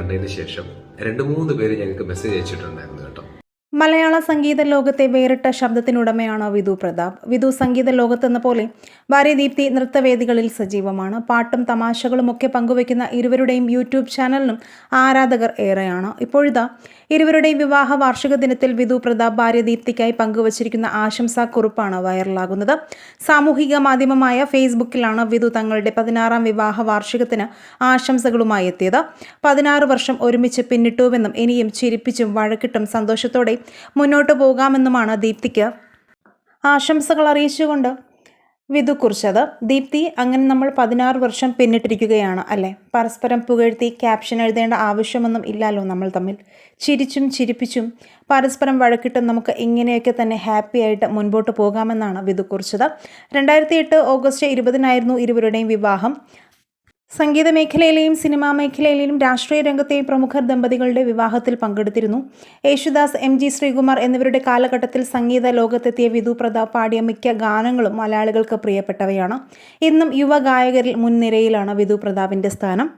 കണ്ടതിന് ശേഷം രണ്ട് മൂന്ന് പേര് ഞങ്ങൾക്ക് മെസ്സേജ് അയച്ചിട്ടുണ്ടായിരുന്നു മലയാള സംഗീത ലോകത്തെ വേറിട്ട ശബ്ദത്തിനുടമയാണ് വിധു പ്രതാപ്. വിധു സംഗീത ലോകത്തെന്ന പോലെ ഭാര്യ ദീപ്തി നൃത്തവേദികളിൽ സജീവമാണ്. പാട്ടും തമാശകളും ഒക്കെ പങ്കുവയ്ക്കുന്ന ഇരുവരുടെയും യൂട്യൂബ് ചാനലിനും ആരാധകർ ഏറെയാണ്. ഇപ്പോഴിതാ ഇരുവരുടെയും വിവാഹ വാർഷിക ദിനത്തിൽ വിധു പ്രതാപ് ഭാര്യ ദീപ്തിക്കായി പങ്കുവച്ചിരിക്കുന്ന ആശംസാ കുറിപ്പാണ് വൈറലാകുന്നത്. സാമൂഹിക മാധ്യമമായ ഫേസ്ബുക്കിലാണ് വിധു തങ്ങളുടെ പതിനാറാം വിവാഹ വാർഷികത്തിന് ആശംസകളുമായി എത്തിയത്. പതിനാറ് വർഷം ഒരുമിച്ച് പിന്നിട്ടുവെന്നും ഇനിയും ചിരിപ്പിച്ചും വഴക്കിട്ടും സന്തോഷത്തോടെ മുന്നോട്ട് പോകാമെന്നുമാണ് ദീപ്തിക്ക് ആശംസകൾ അറിയിച്ചുകൊണ്ട് വിധു കുറിച്ചത് ദീപ്തി അങ്ങനെ നമ്മൾ പതിനാറ് വർഷം പിന്നിട്ടിരിക്കുകയാണ് അല്ലേ? പരസ്പരം പുകഴ്ത്തി ക്യാപ്ഷൻ എഴുതേണ്ട ആവശ്യമൊന്നും ഇല്ലല്ലോ നമ്മൾ തമ്മിൽ. ചിരിച്ചും ചിരിപ്പിച്ചും പരസ്പരം വഴക്കിട്ടും നമുക്ക് ഇങ്ങനെയൊക്കെ തന്നെ ഹാപ്പി ആയിട്ട് മുൻപോട്ട് പോകാമെന്നാണ് വിധു കുറിച്ചത് രണ്ടായിരത്തി എട്ട് ഓഗസ്റ്റ് ഇരുപതിനായിരുന്നു ഇരുവരുടെയും വിവാഹം. സംഗീത മേഖലയിലെയും സിനിമാ മേഖലയിലെയും രാഷ്ട്രീയ രംഗത്തെയും പ്രമുഖർ ദമ്പതികളുടെ വിവാഹത്തിൽ പങ്കെടുത്തിരുന്നു. യേശുദാസ് എം ജി ശ്രീകുമാർ എന്നിവരുടെ കാലഘട്ടത്തിൽ സംഗീത ലോകത്തെത്തിയ വിധു പ്രതാപ് പാടിയ മിക്ക ഗാനങ്ങളും മലയാളികൾക്ക് പ്രിയപ്പെട്ടവയാണ്. ഇന്നും യുവ ഗായകരിൽ മുൻനിരയിലാണ് വിധു പ്രതാപിന്റെ സ്ഥാനം.